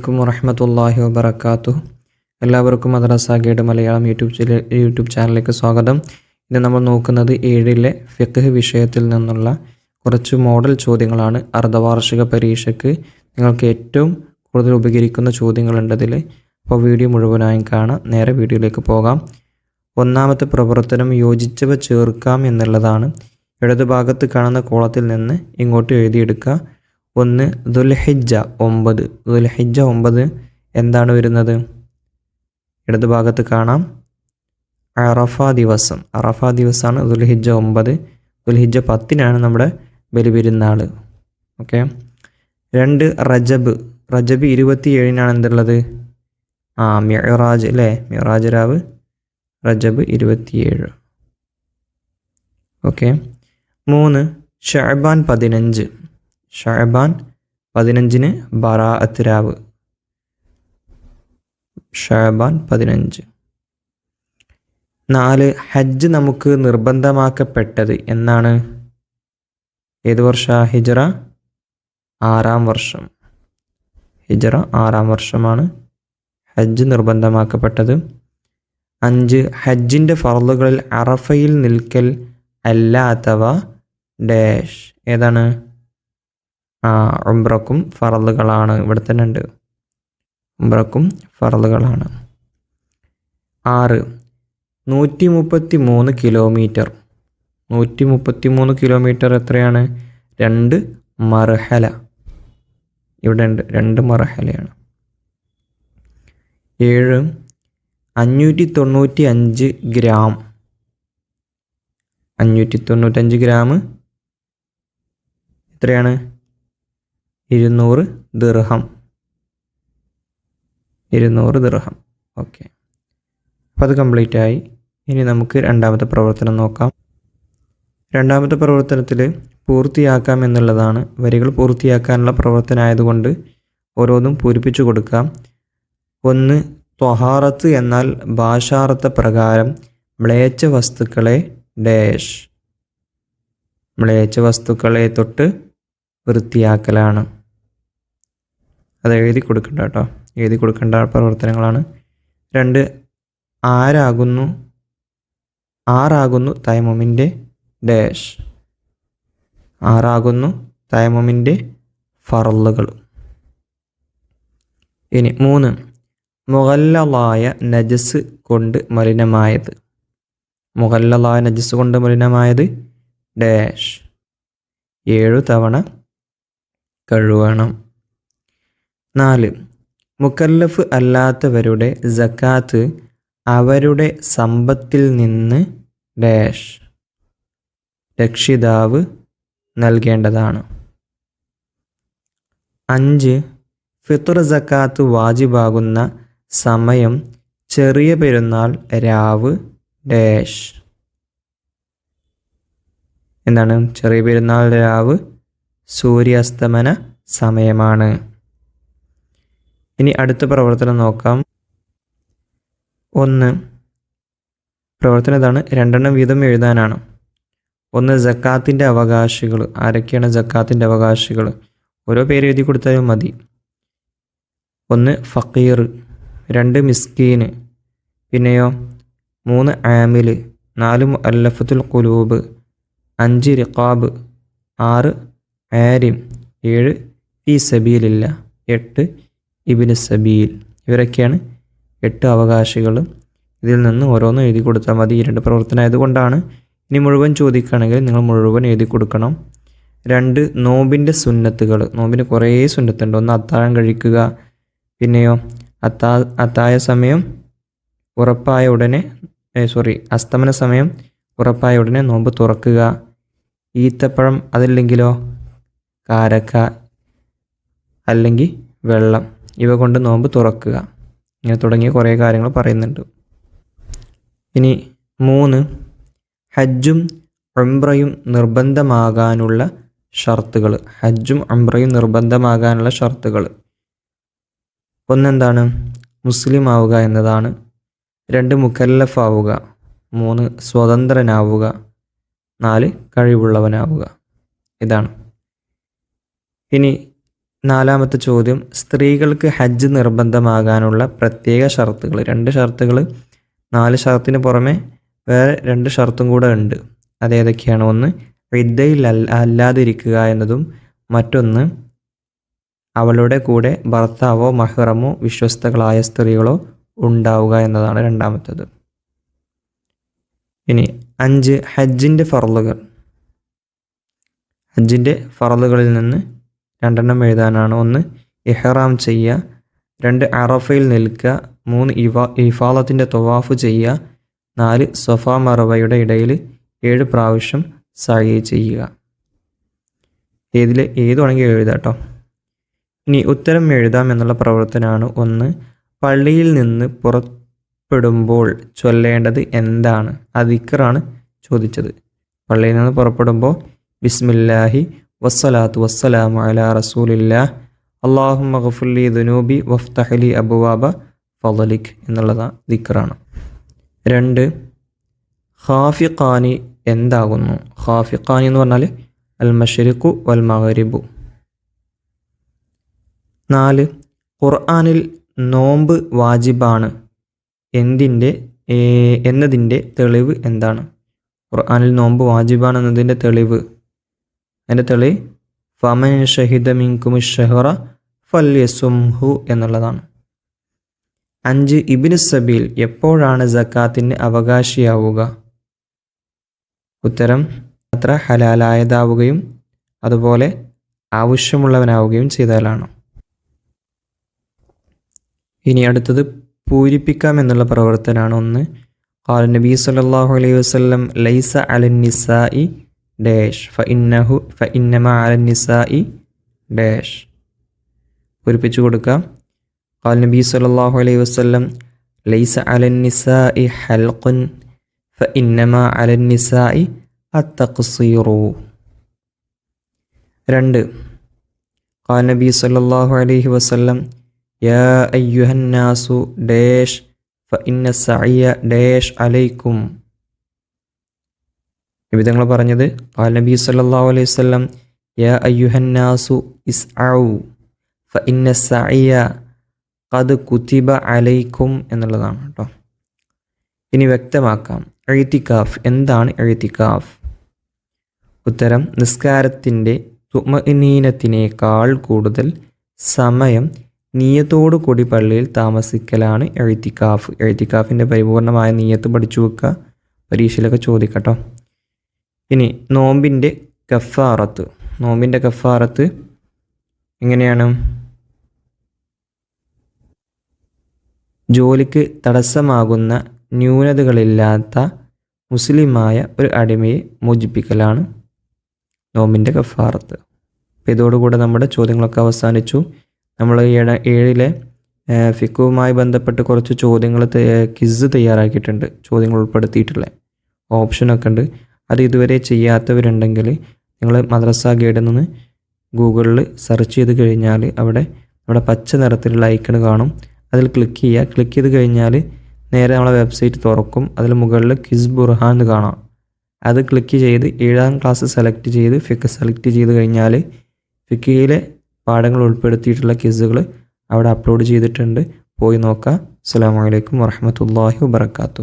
അലൈക്കും വറഹമത്തല്ലാഹി വബർക്കാത്തു എല്ലാവർക്കും Madrasa guide Malayalam YouTube YouTube ചാനലിലേക്ക് സ്വാഗതം. ഇന്ന് നമ്മൾ നോക്കുന്നത് ഏഴിലെ ഫിഖ് വിഷയത്തിൽ നിന്നുള്ള കുറച്ച് മോഡൽ ചോദ്യങ്ങളാണ് അർദ്ധവാർഷിക പരീക്ഷയ്ക്ക് നിങ്ങൾക്ക് ഏറ്റവും കൂടുതൽ ഉപകരിക്കുന്ന ചോദ്യങ്ങളുണ്ട് അതിൽ അപ്പോൾ വീഡിയോ മുഴുവനായും കാണാം. നേരെ വീഡിയോയിലേക്ക് പോകാം. ഒന്നാമത്തെ പ്രവർത്തനം യോജിച്ചവ ചേർക്കാം എന്നുള്ളതാണ്. ഇടതുഭാഗത്ത് കാണുന്ന കോളത്തിൽ നിന്ന് ഇങ്ങോട്ട് എഴുതിയെടുക്കുക. ഒന്ന് ദുൽഹിജ്ജ ഒമ്പത്. ദുൽഹിജ്ജ ഒമ്പത് എന്താണ് വരുന്നത്? ഇടതുഭാഗത്ത് കാണാം. അറഫ ദിവസം. അറഫ ദിവസമാണ് ദുൽഹിജ്ജ ഒമ്പത്. ദുൽഹിജ്ജ പത്തിനാണ് നമ്മുടെ ബലിപെരുന്നാൾ ഓക്കെ. രണ്ട് റജബ്. റജബ് ഇരുപത്തി ഏഴിനാണ് എന്തുള്ളത്? ആ മിറാജ് അല്ലേ? മിറാജ് രാവ്. റജബ് ഇരുപത്തിയേഴ്. ഓക്കെ. മൂന്ന് ഷഹബാൻ പതിനഞ്ച്. ഷഹബാൻ പതിനഞ്ചിന് ബറാഅത്ത് രാവ് ഷഹബാൻ പതിനഞ്ച്. നാല് ഹജ്ജ് നമുക്ക് നിർബന്ധമാക്കപ്പെട്ടത് എന്നാണ്. ഏത് വർഷ? ഹിജറ ആറാം വർഷം. ഹിജറ ആറാം വർഷമാണ് ഹജ്ജ് നിർബന്ധമാക്കപ്പെട്ടത്. അഞ്ച് ഹജ്ജിന്റെ ഫറലുകളിൽ അറഫയിൽ നിൽക്കൽ അല്ലാത്തവ ഡാഷ്. ഏതാണ്? ഉംറക്കും ഫറലുകളാണ് ഇവിടെ തന്നെ ഉണ്ട്. ഉംറക്കും ഫറലുകളാണ് ആറ്. നൂറ്റി മുപ്പത്തി മൂന്ന് കിലോമീറ്റർ. നൂറ്റി മുപ്പത്തി മൂന്ന് കിലോമീറ്റർ എത്രയാണ്? രണ്ട് മർഹല. ഇവിടെ ഉണ്ട്. രണ്ട് മർഹലയാണ്. ഏഴ്. അഞ്ഞൂറ്റി തൊണ്ണൂറ്റി അഞ്ച് ഗ്രാം. അഞ്ഞൂറ്റി തൊണ്ണൂറ്റഞ്ച് ഗ്രാം. എത്രയാണ്? ഇരുന്നൂറ് ദിർഹം. ഇരുന്നൂറ് ദിർഹം. ഓക്കെ. അപ്പോൾ അത് കംപ്ലീറ്റ് ആയി. ഇനി നമുക്ക് രണ്ടാമത്തെ പ്രവർത്തനം നോക്കാം. രണ്ടാമത്തെ പ്രവർത്തനത്തിൽ പൂർത്തിയാക്കാം എന്നുള്ളതാണ്. വരികൾ പൂർത്തിയാക്കാനുള്ള പ്രവർത്തനമായതുകൊണ്ട് ഓരോന്നും പൂരിപ്പിച്ചു കൊടുക്കാം. ഒന്ന് ത്വഹാറത്ത് എന്നാൽ ഭാഷാർത്ഥ പ്രകാരം മ്ലേച്ഛ വസ്തുക്കളെ ഡേഷ്. മ്ലേച്ഛ വസ്തുക്കളെ തൊട്ട് വൃത്തിയാക്കലാണ്. അത് എഴുതി കൊടുക്കണ്ട കേട്ടോ. എഴുതി കൊടുക്കേണ്ട പ്രവർത്തനങ്ങളാണ്. രണ്ട് ആരാകുന്നു? ആറാകുന്നു തൈമൊമിന്റെ ഡാഷ്. ആറാകുന്നു തൈമൊമിന്റെ ഫറലുകൾ. ഇനി മൂന്ന് മുഗല്ലലായ നജസ് കൊണ്ട് മലിനമായത്. മുഗല്ലലായ നജസ് കൊണ്ട് മലിനമായത് ഡാഷ്. ഏഴു തവണ കഴുകണം നാല്. മുക്കല്ലഫ് അല്ലാത്തവരുടെ ജക്കാത്ത് അവരുടെ സമ്പത്തിൽ നിന്ന് ഡാഷ്. രക്ഷിതാവ് നൽകേണ്ടതാണ്. അഞ്ച്. ഫിത്തുർ ജക്കാത്ത് വാജിബാകുന്ന സമയം ചെറിയ പെരുന്നാൾ രാവ് ഡാഷ്. എന്താണ്? ചെറിയ പെരുന്നാൾ രാവ് സൂര്യാസ്തമന സമയമാണ്. ഇനി അടുത്ത പ്രവർത്തനം നോക്കാം. ഒന്ന് പ്രവർത്തനം ഇതാണ്. രണ്ടെണ്ണം വീതം എഴുതാനാണ്. ഒന്ന് ജക്കാത്തിന്റെ അവകാശികൾ ആരൊക്കെയാണ് ജക്കാത്തിന്റെ അവകാശികൾ ഓരോ പേര് എഴുതി കൊടുത്താലും മതി. ഒന്ന് ഫക്കീർ രണ്ട് മിസ്കീന്. പിന്നെയോ മൂന്ന് ആമിൽ നാല് അല്ലഫത്തുൽ കുലൂബ് അഞ്ച് റിഖാബ്. ആറ് ആരിം. ഏഴ് ഫി സബീലില്ല. എട്ട് ഇബിന് സബീൽ. ഇവരൊക്കെയാണ് എട്ട് അവകാശികൾ ഇതിൽ നിന്ന് ഓരോന്നും എഴുതി കൊടുത്താൽ മതി. ഈ രണ്ട് പ്രവർത്തനം ആയതുകൊണ്ടാണ് ഇനി മുഴുവൻ ചോദിക്കുകയാണെങ്കിൽ നിങ്ങൾ മുഴുവൻ എഴുതി കൊടുക്കണം. രണ്ട് നോമ്പിന്റെ സുന്നത്തുകൾ. നോമ്പിന് കുറേ സുന്നത്തുണ്ട്. ഒന്ന് അത്താഴം കഴിക്കുക പിന്നെയോ അത്താ അത്തായ സമയം ഉറപ്പായ ഉടനെ സോറി അസ്തമന സമയം ഉറപ്പായ ഉടനെ നോമ്പ് തുറക്കുക. ഈത്തപ്പഴം അതില്ലെങ്കിലോ? കാരക്ക. അല്ലെങ്കിൽ വെള്ളം. ഇവ കൊണ്ട് നോമ്പ് തുറക്കുക. ഇങ്ങനെ തുടങ്ങിയ കുറേ കാര്യങ്ങൾ പറയുന്നുണ്ട്. ഇനി മൂന്ന് ഹജ്ജും ഉംറയും നിർബന്ധമാകാനുള്ള ഷർത്തുകൾ. ഹജ്ജും ഉംറയും നിർബന്ധമാകാനുള്ള ഷർത്തുകൾ. ഒന്നെന്താണ്? മുസ്ലിം ആവുക എന്നതാണ്. രണ്ട് മുഖല്ലഫ് ആവുക. മൂന്ന് സ്വതന്ത്രനാവുക. നാല് കഴിവുള്ളവനാവുക. ഇതാണ്. ഇനി നാലാമത്തെ ചോദ്യം സ്ത്രീകൾക്ക് ഹജ്ജ് നിർബന്ധമാകാനുള്ള പ്രത്യേക ഷർത്തുകൾ. രണ്ട് ഷർത്തുകൾ നാല് ഷർത്തിന് പുറമെ വേറെ രണ്ട് ഷർത്തും കൂടെ ഉണ്ട്. അതേതൊക്കെയാണ് ഒന്ന് വിദ്യയിൽ അല്ലാതിരിക്കുക എന്നതും മറ്റൊന്ന് അവളുടെ കൂടെ ഭർത്താവോ മഹ്റമോ വിശ്വസ്തകളായ സ്ത്രീകളോ ഉണ്ടാവുക എന്നതാണ് രണ്ടാമത്തത്. ഇനി അഞ്ച് ഹജ്ജിന്റെ ഫറലുകൾ ഹജ്ജിന്റെ ഫറലുകളിൽ നിന്ന് രണ്ടെണ്ണം എഴുതാനാണ്. ഒന്ന് ഇഹ്റാം ചെയ്യുക. രണ്ട് അറഫയിൽ നിൽക്കുക. മൂന്ന് ഇവാ ഇഫാലത്തിന്റെ തൊവാഫ് ചെയ്യുക. നാല് സൊഫ മറവയുടെ ഇടയിൽ ഏഴ് പ്രാവശ്യം സായി ചെയ്യുക. ഏതിൽ ഏത് വേണമെങ്കിൽ എഴുതാം കേട്ടോ. ഇനി ഉത്തരം എഴുതാം എന്നുള്ള പ്രവർത്തനമാണ് ഒന്ന്. പള്ളിയിൽ നിന്ന് പുറപ്പെടുമ്പോൾ ചൊല്ലേണ്ടത് എന്താണ്? അതിക്കറാണ് ചോദിച്ചത്. പള്ളിയിൽ നിന്ന് പുറപ്പെടുമ്പോൾ ബിസ്മില്ലാഹി വസ്സലാത്തു വസ്സലാമു അല റസൂലില്ലാ. അള്ളാഹു മഹഫുല്ലി ദുനൂബി വഫ്തഹലി അബുവാബ ഫലലിഖ് എന്നുള്ളതാണ് ദിക്കറാണ് രണ്ട് ഖാഫിഖാനി എന്താകുന്നു? ഖാഫിഖാനി എന്ന് പറഞ്ഞാൽ അൽ മഷരിഖു വൽ മഹരിബു നാല് ഖുർആാനിൽ നോമ്പ് വാജിബാണ്. എന്തിന്റെ എന്നതിന്റെ തെളിവ് എന്താണ്? ഖുർആാനിൽ നോമ്പ് വാജിബാണ് എന്നതിന്റെ തെളിവ്. അതിന്റെ തെളി ഫമൻ ഷഹിദ മിങ്കുമു ഷഹറ ഫല്യസുംഹു എന്നുള്ളതാണ്. അഞ്ച് ഇബിന് സബീൽ എപ്പോഴാണ് ജക്കാത്തിന് അവകാശിയാവുക? ഉത്തരം അത്ര ഹലാലായതാവുകയും അതുപോലെ ആവശ്യമുള്ളവനാവുകയും ചെയ്താലാണ്. ഇനി അടുത്തത് പൂരിപ്പിക്കാം എന്നുള്ള പ്രവർത്തനമാണ് ഒന്ന്. ഖാൽ നബി സല്ലല്ലാഹു അലൈഹി വസല്ലം ലൈസ അലൻ നിസായി ഡാഷ്. ഫ ഇന്നഹു ഫ ഇന്നമ അലൻ നിസായി ഡാഷ്. പൂരിപ്പിച്ചു കൊടുക്കാം. ഖാൽ നബി സല്ലല്ലാഹു അലൈഹി വസല്ലം ലൈസ അലൻ നിസായി ഹൽഖുൻ ഫ ഇന്നമ അലൻ നിസായി അത്തഖ്സീറു. രണ്ട്. ഖാൽ നബി സല്ലല്ലാഹു അലൈഹി വസല്ലം യാ അയ്യുഹന്നാസു ഡേഷ് ഫഇന്ന സഅയ ഡേഷ് അലൈക്കും. വിധങ്ങൾ പറഞ്ഞത് ഖാൽ നബി സല്ലാ അലൈഹി വസല്ലം യാ അയ്യുഹന്നാസു ഇസ്അ ഫ ഇന്ന ഖദ് കുതിബ അലൈക്കും എന്നുള്ളതാണ് കേട്ടോ. ഇനി വ്യക്തമാക്കാം എഴുത്തിക്കാഫ് എന്താണ് എഴുത്തിക്കാഫ്? ഉത്തരം നിസ്കാരത്തിന്റെ തുമനീനത്തിനേക്കാൾ കൂടുതൽ സമയം നീയത്തോടു കൂടി പള്ളിയിൽ താമസിക്കലാണ് എഴുത്തിക്കാഫ്. എഴുത്തിക്കാഫിന്റെ പരിപൂർണമായ നീയത്ത് പഠിച്ചു വെക്കുക പരീക്ഷയിലൊക്കെ ചോദിക്കട്ടോ ഇനി നോമ്പിന്റെ കഫാറത്ത്. നോമ്പിന്റെ കഫാറത്ത് എങ്ങനെയാണ്? ജോലിക്ക് തടസ്സമാകുന്ന ന്യൂനതകളില്ലാത്ത മുസ്ലിമായ ഒരു അടിമയെ മോചിപ്പിക്കലാണ് നോമ്പിന്റെ കഫാറത്ത്. അപ്പോൾ ഇതോടുകൂടെ നമ്മുടെ ചോദ്യങ്ങളൊക്കെ അവസാനിച്ചു. നമ്മൾ ഏഴ ഏഴിലെ ഫിക്കുവുമായി ബന്ധപ്പെട്ട് കുറച്ച് ചോദ്യങ്ങൾ കിസ് തയ്യാറാക്കിയിട്ടുണ്ട്. ചോദ്യങ്ങൾ ഉൾപ്പെടുത്തിയിട്ടുള്ള ഓപ്ഷനൊക്കെ ഉണ്ട്. അത് ഇതുവരെ ചെയ്യാത്തവരുണ്ടെങ്കിൽ നിങ്ങൾ മദ്രസ ഗൈഡിൽ നിന്ന് ഗൂഗിളിൽ സെർച്ച് ചെയ്ത് കഴിഞ്ഞാൽ അവിടെ നമ്മുടെ പച്ച നിറത്തിലുള്ള ഐക്കൺ കാണും. അതിൽ ക്ലിക്ക് ചെയ്യുക. ക്ലിക്ക് ചെയ്ത് കഴിഞ്ഞാൽ നേരെ നമ്മളെ വെബ്സൈറ്റ് തുറക്കും. അതിൽ മുകളിൽ കിസ് ബുർഹാൻ എന്ന് കാണാം. അത് ക്ലിക്ക് ചെയ്ത് ഏഴാം ക്ലാസ് സെലക്ട് ചെയ്ത് ഫിക്ക് സെലക്ട് ചെയ്ത് കഴിഞ്ഞാൽ ഫിക്കയിലെ പാഠങ്ങൾ ഉൾപ്പെടുത്തിയിട്ടുള്ള കിസുകൾ അവിടെ അപ്ലോഡ് ചെയ്തിട്ടുണ്ട്. പോയി നോക്കാം. അസ്സാം വലൈക്കും വാഹമത്തല്ലാഹി വാബർക്കാത്തു